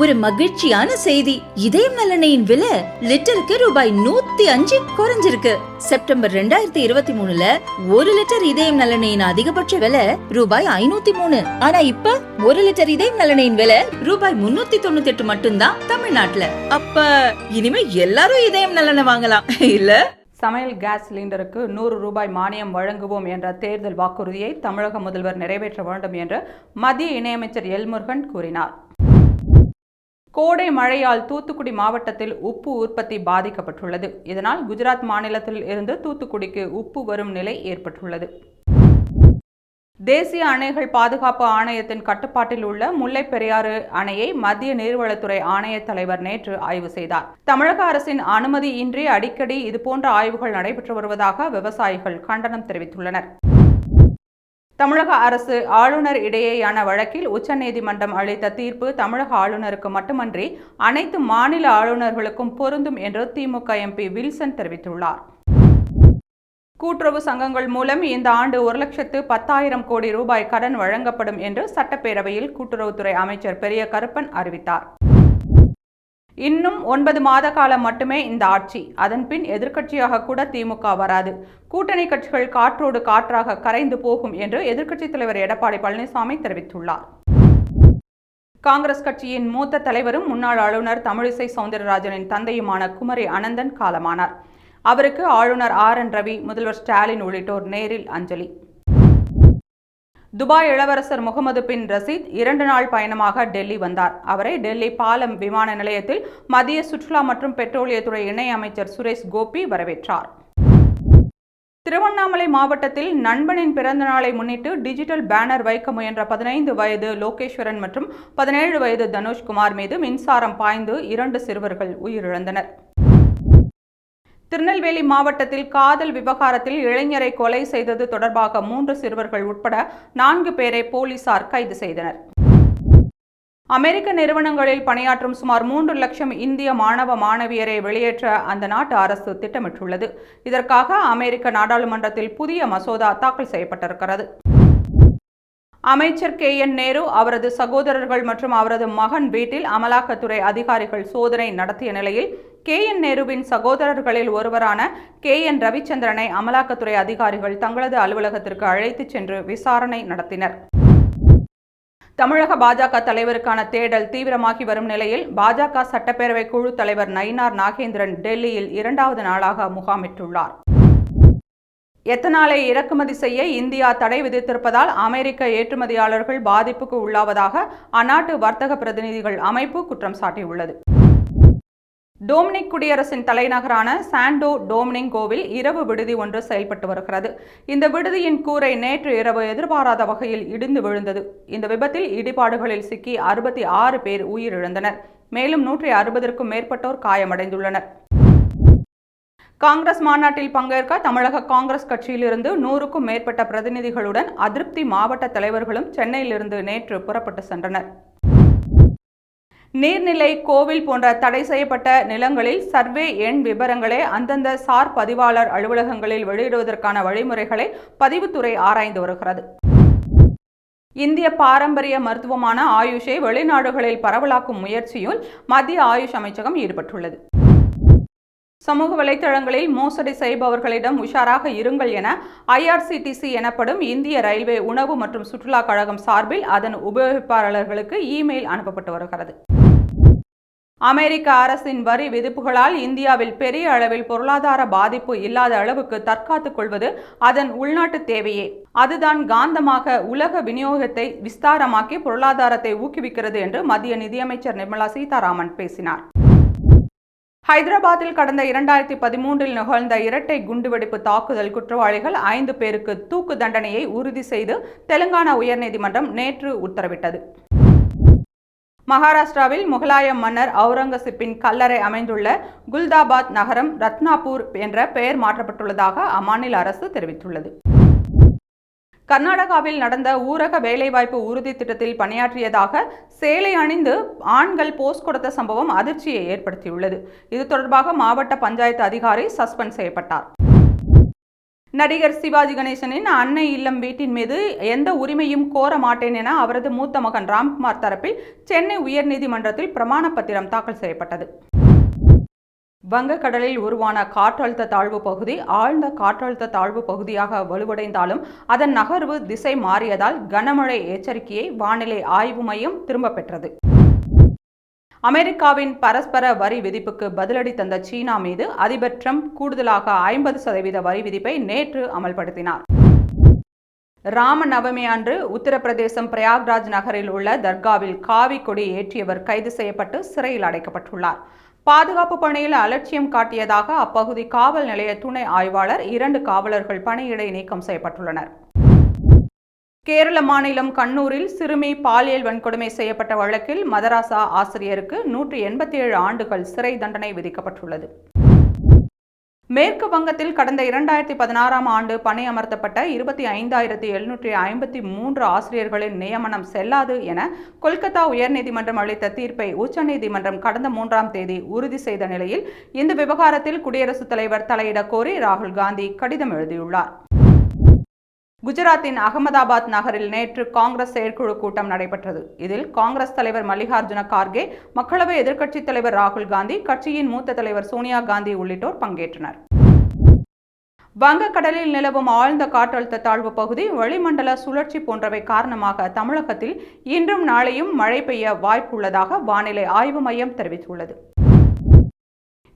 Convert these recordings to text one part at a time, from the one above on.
ஒரு மகிழ்ச்சியான செய்தி. இதயம் நலனையின் விலை லிட்டருக்கு ரூபாய் நூத்தி அஞ்சு குறைஞ்சிருக்கு. செப்டம்பர் ரெண்டாயிரத்தி இருபத்தி மூணுல ஒரு லிட்டர் இதயம் நலனையின் அதிகபட்ச விலை ரூபாய் ஐநூத்தி மூணு. ஆனா இப்ப ஒரு லிட்டர் இதயம் நலனையின் விலை ரூபாய் முன்னூத்தி தொண்ணூத்தி எட்டு மட்டும்தான் தமிழ்நாட்டுல. அப்ப இனிமே எல்லாரும் இதயம் நலனை வாங்கலாம். இல்ல? சமையல் கேஸ் சிலிண்டருக்கு நூறு ரூபாய் மானியம் வழங்குவோம் என்ற தேர்தல் வாக்குறுதியை தமிழக முதல்வர் நிறைவேற்ற வேண்டும் என்று மத்திய இணையமைச்சர் எல்முருகன் கூறினார். கோடை மழையால் தூத்துக்குடி மாவட்டத்தில் உப்பு உற்பத்தி பாதிக்கப்பட்டுள்ளது. இதனால் குஜராத் மாநிலத்தில் இருந்து தூத்துக்குடிக்கு உப்பு வரும் நிலை ஏற்பட்டுள்ளது. தேசிய அணைகள் பாதுகாப்பு ஆணையத்தின் கட்டுப்பாட்டில் உள்ள முல்லைப் பெரியாறு அணையை மத்திய நீர்வளத்துறை ஆணைய தலைவர் நேற்று ஆய்வு செய்தார். தமிழக அரசின் அனுமதியின்றி அடிக்கடி இதுபோன்ற ஆய்வுகள் நடைபெற்று வருவதாக விவசாயிகள் கண்டனம் தெரிவித்துள்ளனர். தமிழக அரசு ஆளுநர் இடையேயான வழக்கில் உச்சநீதிமன்றம் அளித்த தீர்ப்பு தமிழக ஆளுநருக்கு மட்டுமன்றி அனைத்து மாநில ஆளுநர்களுக்கும் பொருந்தும் என்று திமுக எம்பி வில்சன் தெரிவித்துள்ளார். கூட்டுறவு சங்கங்கள் மூலம் இந்த ஆண்டு ஒரு லட்சத்து பத்தாயிரம் கோடி ரூபாய் கடன் வழங்கப்படும் என்று சட்டப்பேரவையில் கூட்டுறவுத்துறை அமைச்சர் பெரிய கருப்பன் அறிவித்தார். இன்னும் ஒன்பது மாத காலம் மட்டுமே இந்த ஆட்சி. அதன்பின் எதிர்க்கட்சியாக கூட திமுக வராது. கூட்டணி கட்சிகள் காற்றோடு காற்றாக கரைந்து போகும் என்று எதிர்க்கட்சித் தலைவர் எடப்பாடி பழனிசாமி தெரிவித்துள்ளார். காங்கிரஸ் கட்சியின் மூத்த தலைவரும் முன்னாள் ஆளுநர் தமிழிசை சவுந்தரராஜனின் தந்தையுமான குமரி அனந்தன் காலமானார். அவருக்கு ஆளுநர் ஆர் என் ரவி முதல்வர் ஸ்டாலின் உள்ளிட்டோர் நேரில் அஞ்சலி. துபாய் இளவரசர் முகமது பின் ரசீத் இரண்டு நாள் பயணமாக டெல்லி வந்தார். அவரை டெல்லி பாலம் விமான நிலையத்தில் மத்திய சுற்றுலா மற்றும் பெட்ரோலியத்துறை இணை அமைச்சர் சுரேஷ் கோபி வரவேற்றார். திருவண்ணாமலை மாவட்டத்தில் நண்பனின் பிறந்த நாளை முன்னிட்டு டிஜிட்டல் பேனர் வைக்க முயன்ற பதினைந்து வயது லோகேஸ்வரன் மற்றும் பதினேழு வயது தனுஷ்குமார் மீது மின்சாரம் பாய்ந்து இரண்டு சிறுவர்கள் உயிரிழந்தனர். திருநெல்வேலி மாவட்டத்தில் காதல் விவகாரத்தில் இளைஞரை கொலை செய்தது தொடர்பாக மூன்று சிறுவர்கள் உட்பட நான்கு பேரை போலீசார் கைது செய்தனர். அமெரிக்க நிறுவனங்களில் பணியாற்றும் சுமார் மூன்று லட்சம் இந்திய மாணவ மாணவியரை வெளியேற்ற அந்த நாட்டு அரசு திட்டமிட்டுள்ளது. இதற்காக அமெரிக்க நாடாளுமன்றத்தில் புதிய மசோதா தாக்கல் செய்யப்பட்டிருக்கிறது. அமைச்சர் கே. என். நேரு அவரது சகோதரர்கள் மற்றும் அவரது மகன் வீட்டில் அமலாக்கத்துறை அதிகாரிகள் சோதனை நடத்திய நிலையில் கே என் நேருவின் சகோதரர்களில் ஒருவரான கே என் ரவிச்சந்திரனை அமலாக்கத்துறை அதிகாரிகள் தங்களது அலுவலகத்திற்கு அழைத்துச் சென்று விசாரணை நடத்தினர். தமிழக பாஜக தலைவருக்கான தேடல் தீவிரமாகி வரும் நிலையில் பாஜக சட்டப்பேரவை குழு தலைவர் நயினார் நாகேந்திரன் டெல்லியில் இரண்டாவது நாளாக முகாமிட்டுள்ளார். எத்தனாலை இறக்குமதி செய்ய இந்தியா தடை விதித்திருப்பதால் அமெரிக்க ஏற்றுமதியாளர்கள் பாதிப்புக்கு உள்ளாவதாக அந்நாட்டு வர்த்தக பிரதிநிதிகள் அமைப்பு குற்றம் சாட்டியுள்ளது. டோம்னிக் குடியரசின் தலைநகரான சாண்டோ டோம்னிங்கோவில் இரவு விடுதி ஒன்று செயல்பட்டு வருகிறது. இந்த விடுதியின் கூரை நேற்று இரவு எதிர்பாராத வகையில் இடிந்து விழுந்தது. இந்த விபத்தில் இடிபாடுகளில் சிக்கி அறுபத்தி ஆறு பேர் உயிரிழந்தனர். மேலும் நூற்றி அறுபதற்கும் மேற்பட்டோர் காயமடைந்துள்ளனர். காங்கிரஸ் மாநாட்டில் பங்கேற்க தமிழக காங்கிரஸ் கட்சியிலிருந்து நூறுக்கும் மேற்பட்ட பிரதிநிதிகளுடன் அதிருப்தி மாவட்ட தலைவர்களும் சென்னையிலிருந்து நேற்று புறப்பட்டு சென்றனர். நீர்நிலை கோவில் போன்ற தடை செய்யப்பட்ட நிலங்களில் சர்வே எண் விவரங்களை அந்தந்த சார் பதிவாளர் அலுவலகங்களில் வெளியிடுவதற்கான வழிமுறைகளை பதிவுத்துறை ஆராய்ந்து வருகிறது. இந்திய பாரம்பரிய மருத்துவமான ஆயுஷை வெளிநாடுகளில் பரவலாக்கும் முயற்சியில் மத்திய ஆயுஷ் அமைச்சகம் ஈடுபட்டுள்ளது. சமூக வலைதளங்களில் மோசடி செய்பவர்களிடம் உஷாராக இருங்கள் என ஐஆர்சிடிசி எனப்படும் இந்திய ரயில்வே உணவு மற்றும் சுற்றுலா கழகம் சார்பில் அதன் உபயோகிப்பாளர்களுக்கு இமெயில் அனுப்பப்பட்டு வருகிறது. அமெரிக்க அரசின் வரி விதிப்புகளால் இந்தியாவில் பெரிய அளவில் பொருளாதார பாதிப்பு இல்லாத அளவுக்கு தற்காத்துக் கொள்வது அதன் உள்நாட்டு தேவையே. அதுதான் காந்தமாக உலக விநியோகத்தை விஸ்தாரமாக்கி பொருளாதாரத்தை ஊக்குவிக்கிறது என்று மத்திய நிதியமைச்சர் நிர்மலா சீதாராமன் பேசினார். ஹைதராபாத்தில் கடந்த இரண்டாயிரத்தி பதிமூன்றில் நிகழ்ந்த இரட்டை குண்டுவெடிப்பு தாக்குதல் குற்றவாளிகள் ஐந்து பேருக்கு தூக்கு தண்டனையை உறுதி செய்து தெலுங்கானா உயர்நீதிமன்றம் நேற்று உத்தரவிட்டது. மகாராஷ்டிராவில் முகலாய மன்னர் அவுரங்கசீப்பின் கல்லறை அமைந்துள்ள குல்தாபாத் நகரம் ரத்னாபூர் என்ற பெயர் மாற்றப்பட்டுள்ளதாக அம்மாநில அரசு தெரிவித்துள்ளது. கர்நாடகாவில் நடந்த ஊரக வேலைவாய்ப்பு உறுதி திட்டத்தில் பணியாற்றியதாக சேலை அணிந்து ஆண்கள் போஸ்ட் கொடுத்த சம்பவம் அதிர்ச்சியை ஏற்படுத்தியுள்ளது. இது தொடர்பாக மாவட்ட பஞ்சாயத்து அதிகாரி சஸ்பெண்ட் செய்யப்பட்டார். நடிகர் சிவாஜி கணேசனின் அன்னை இல்லம் வீட்டின் மீது எந்த உரிமையும் கோர மாட்டேன் என அவரது மூத்த மகன் ராம்குமார் தரப்பில் சென்னை உயர்நீதிமன்றத்தில் பிரமாண பத்திரம் தாக்கல் செய்யப்பட்டது. வங்கக்கடலில் உருவான காற்றழுத்த தாழ்வு பகுதி ஆழ்ந்த காற்றழுத்த தாழ்வு பகுதியாக வலுவடைந்தாலும் அதன் நகர்வு திசை மாறியதால் கனமழை எச்சரிக்கையை வானிலை ஆய்வு மையம் திரும்ப பெற்றது. அமெரிக்காவின் பரஸ்பர வரி விதிப்புக்கு பதிலடி தந்த சீனா மீது அதிபர் ட்ரம்ப் கூடுதலாக ஐம்பது சதவீத வரி விதிப்பை நேற்று அமல்படுத்தினார். ராம நவமி அன்று உத்தரப்பிரதேசம் பிரயாக்ராஜ் நகரில் உள்ள தர்காவில் காவி கொடி ஏற்றியவர் கைது செய்யப்பட்டு சிறையில் அடைக்கப்பட்டுள்ளார். பாதுகாப்பு பணியில் அலட்சியம் காட்டியதாக அப்பகுதி காவல் நிலைய துணை ஆய்வாளர் இரண்டு காவலர்கள் பணியிடை நீக்கம் செய்யப்பட்டுள்ளனர். கேரள மாநிலம் கண்ணூரில் சிறுமி பாலியல் வன்கொடுமை செய்யப்பட்ட வழக்கில் மதராசா ஆசிரியருக்கு நூற்றி எண்பத்தி ஏழு ஆண்டுகள் சிறை தண்டனை விதிக்கப்பட்டுள்ளது. மேற்கு வங்கத்தில் கடந்த இரண்டாயிரத்தி பதினாறாம் ஆண்டு பணியமர்த்தப்பட்ட இருபத்தி ஐந்தாயிரத்தி எழுநூற்றி ஐம்பத்தி மூன்று ஆசிரியர்களின் நியமனம் செல்லாது என கொல்கத்தா உயர்நீதிமன்றம் அளித்த தீர்ப்பை உச்சநீதிமன்றம் கடந்த மூன்றாம் தேதி உறுதி செய்த நிலையில் இந்த விவகாரத்தில் குடியரசுத் தலைவர் தலையிட கோரி ராகுல் காந்தி கடிதம் எழுதியுள்ளார். குஜராத்தின் அகமதாபாத் நகரில் நேற்று காங்கிரஸ் செயற்குழு கூட்டம் நடைபெற்றது. இதில் காங்கிரஸ் தலைவர் மல்லிகார்ஜுன கார்கே மக்களவை எதிர்க்கட்சித் தலைவர் ராகுல் காந்தி கட்சியின் மூத்த தலைவர் சோனியா காந்தி உள்ளிட்டோர் பங்கேற்றனர். வங்கக்கடலில் நிலவும் ஆழ்ந்த காற்றழுத்த தாழ்வு பகுதி வளிமண்டல சுழற்சி போன்றவை காரணமாக தமிழகத்தில் இன்றும் நாளையும் மழை பெய்ய வாய்ப்புள்ளதாக வானிலை ஆய்வு மையம் தெரிவித்துள்ளது.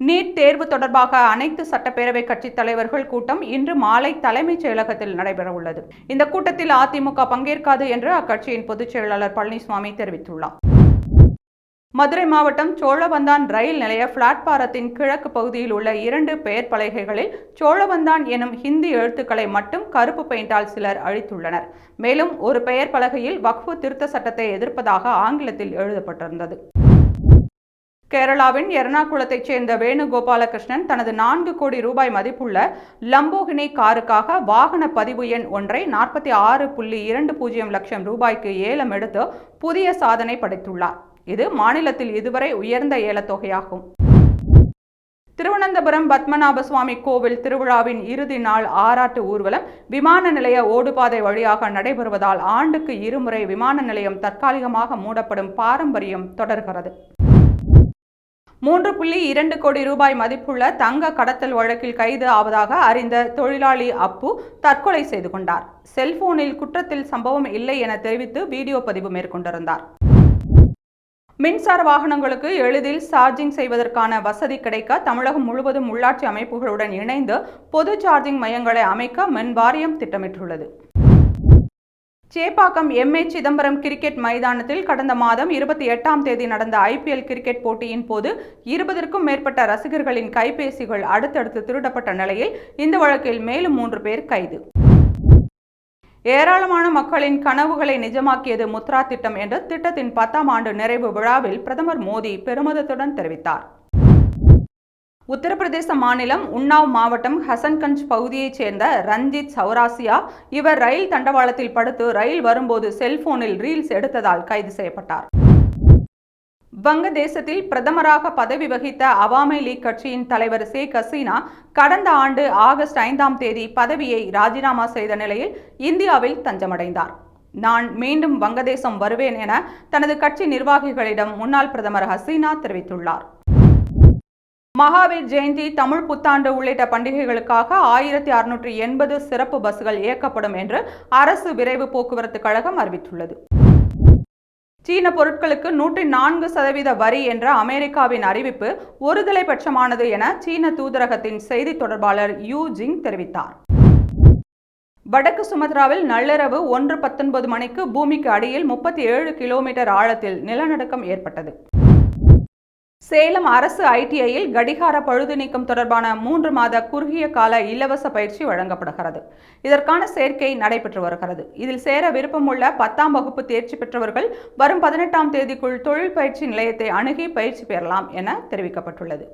நீட் தேர்வு தொடர்பாக அனைத்து சட்டப்பேரவை கட்சித் தலைவர்கள் கூட்டம் இன்று மாலை தலைமைச் செயலகத்தில் நடைபெறவுள்ளது. இந்த கூட்டத்தில் அதிமுக பங்கேற்காது என்று அக்கட்சியின் பொதுச் செயலாளர் பழனிசாமி தெரிவித்துள்ளார். மதுரை மாவட்டம் சோழவந்தான் ரயில் நிலைய பிளாட்பாரத்தின் கிழக்கு பகுதியில் உள்ள இரண்டு பெயர் பலகைகளில் சோழவந்தான் எனும் ஹிந்தி எழுத்துக்களை மட்டும் கருப்பு பெயிண்டால் சிலர் அழித்துள்ளனர். மேலும் ஒரு பெயர் பலகையில் வக்ஃபு திருத்த சட்டத்தை எதிர்ப்பதாக ஆங்கிலத்தில் எழுதப்பட்டிருந்தது. கேரளாவின் எர்ணாகுளத்தைச் சேர்ந்த வேணுகோபாலகிருஷ்ணன் தனது நான்கு கோடி ரூபாய் மதிப்புள்ள லம்போகினி காருக்காக வாகன பதிவு எண் ஒன்றை நாற்பத்தி ஆறு புள்ளி இரண்டு பூஜ்ஜியம் லட்சம் ரூபாய்க்கு ஏலம் எடுத்து புதிய சாதனை படைத்துள்ளார். இது மாநிலத்தில் இதுவரை உயர்ந்த ஏலத்தொகையாகும். திருவனந்தபுரம் பத்மநாப சுவாமி கோவில் திருவிழாவின் இறுதி நாள் ஆராட்டு ஊர்வலம் விமான நிலைய ஓடுபாதை வழியாக நடைபெறுவதால் ஆண்டுக்கு இருமுறை விமான நிலையம் தற்காலிகமாக மூடப்படும் பாரம்பரியம் தொடர்கிறது. மூன்று புள்ளி இரண்டு கோடி ரூபாய் மதிப்புள்ள தங்க கடத்தல் வழக்கில் கைது ஆவதாக அறிந்த தொழிலாளி அப்பு தற்கொலை செய்து கொண்டார். செல்போனில் குற்றத்தில் சம்பவம் இல்லை என தெரிவித்து வீடியோ பதிவு மேற்கொண்டிருந்தார். மின்சார வாகனங்களுக்கு எளிதில் சார்ஜிங் செய்வதற்கான வசதி கிடைக்க தமிழகம் முழுவதும் உள்ளாட்சி அமைப்புகளுடன் இணைந்து பொது சார்ஜிங் மையங்களை அமைக்க மின் வாரியம் திட்டமிட்டுள்ளது. சேப்பாக்கம் எம்ஏ சிதம்பரம் கிரிக்கெட் மைதானத்தில் கடந்த மாதம் இருபத்தி எட்டாம் தேதி நடந்த ஐபிஎல் கிரிக்கெட் போட்டியின் போது இருபதற்கும் மேற்பட்ட ரசிகர்களின் கைபேசிகள் அடுத்தடுத்து திருடப்பட்ட நிலையில் இந்த வழக்கில் மேலும் மூன்று பேர் கைது. ஏராளமான மக்களின் கனவுகளை நிஜமாக்கியது முத்ரா திட்டம் என்று திட்டத்தின் பத்தாம் ஆண்டு நிறைவு விழாவில் பிரதமர் மோடி பெருமிதத்துடன் தெரிவித்தார். உத்தரப்பிரதேச மாநிலம் உன்னாவ் மாவட்டம் ஹசன்கஞ்ச் பகுதியைச் சேர்ந்த ரஞ்சித் சௌராசியா இவர் ரயில் தண்டவாளத்தில் படுத்து ரயில் வரும்போது செல்போனில் ரீல்ஸ் எடுத்ததால் கைது செய்யப்பட்டார். வங்கதேசத்தில் பிரதமராக பதவி வகித்த அவாமி லீக் கட்சியின் தலைவர் ஷேக் ஹசீனா கடந்த ஆண்டு ஆகஸ்ட் ஐந்தாம் தேதி பதவியை ராஜினாமா செய்த நிலையில் இந்தியாவில் தஞ்சமடைந்தார். நான் மீண்டும் வங்கதேசம் வருவேன் என தனது கட்சி நிர்வாகிகளிடம் முன்னாள் பிரதமர் ஹசீனா தெரிவித்துள்ளார். மகாவீர் ஜெயந்தி தமிழ் புத்தாண்டு உள்ளிட்ட பண்டிகைகளுக்காக ஆயிரத்தி அறுநூற்றி எண்பது சிறப்பு பஸ்கள் இயக்கப்படும் என்று அரசு விரைவு போக்குவரத்து கழகம் அறிவித்துள்ளது. சீன பொருட்களுக்கு நூற்றி நான்கு சதவீத வரி என்ற அமெரிக்காவின் அறிவிப்பு ஒருதலை பட்சமானது என சீன தூதரகத்தின் செய்தி தொடர்பாளர் யூ ஜிங் தெரிவித்தார். வடக்கு சுமத்ராவில் நள்ளிரவு ஒன்று பத்தொன்பது மணிக்கு பூமிக்கு அடியில் முப்பத்தி ஏழு கிலோமீட்டர் ஆழத்தில் நிலநடுக்கம் ஏற்பட்டது. சேலம் அரசு ஐடிஐயில் கடிகார பழுது நீக்கம் தொடர்பான மூன்று மாத குறுகிய கால இலவச பயிற்சி வழங்கப்படுகிறது. இதற்கான சேர்க்கை நடைபெற்று வருகிறது. இதில் சேர விருப்பமுள்ள பத்தாம் வகுப்பு தேர்ச்சி பெற்றவர்கள் வரும் பதினெட்டாம் தேதிக்குள் தொழில் பயிற்சி நிலையத்தை அணுகி பயிற்சி பெறலாம் என தெரிவிக்கப்பட்டுள்ளது.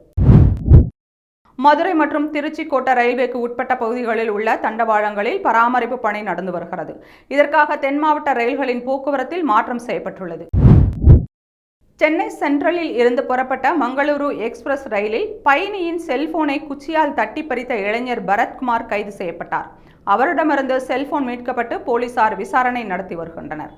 மதுரை மற்றும் திருச்சி கோட்ட ரயில்வேக்கு உட்பட்ட பகுதிகளில் உள்ள தண்டவாளங்களில் பராமரிப்பு பணி நடந்து வருகிறது. இதற்காக தென் மாவட்ட ரயில்களின் போக்குவரத்தில் மாற்றம் செய்யப்பட்டுள்ளது. சென்னை சென்ட்ரலில் இருந்து புறப்பட்ட மங்களூரு எக்ஸ்பிரஸ் ரயிலில் பயணியின் செல்போனை குச்சியால் தட்டி பறித்த இளைஞர் பரத்குமார் கைது செய்யப்பட்டார். அவரிடமிருந்து செல்போன் மீட்கப்பட்டு போலீசார் விசாரணை நடத்தி வருகின்றனர்.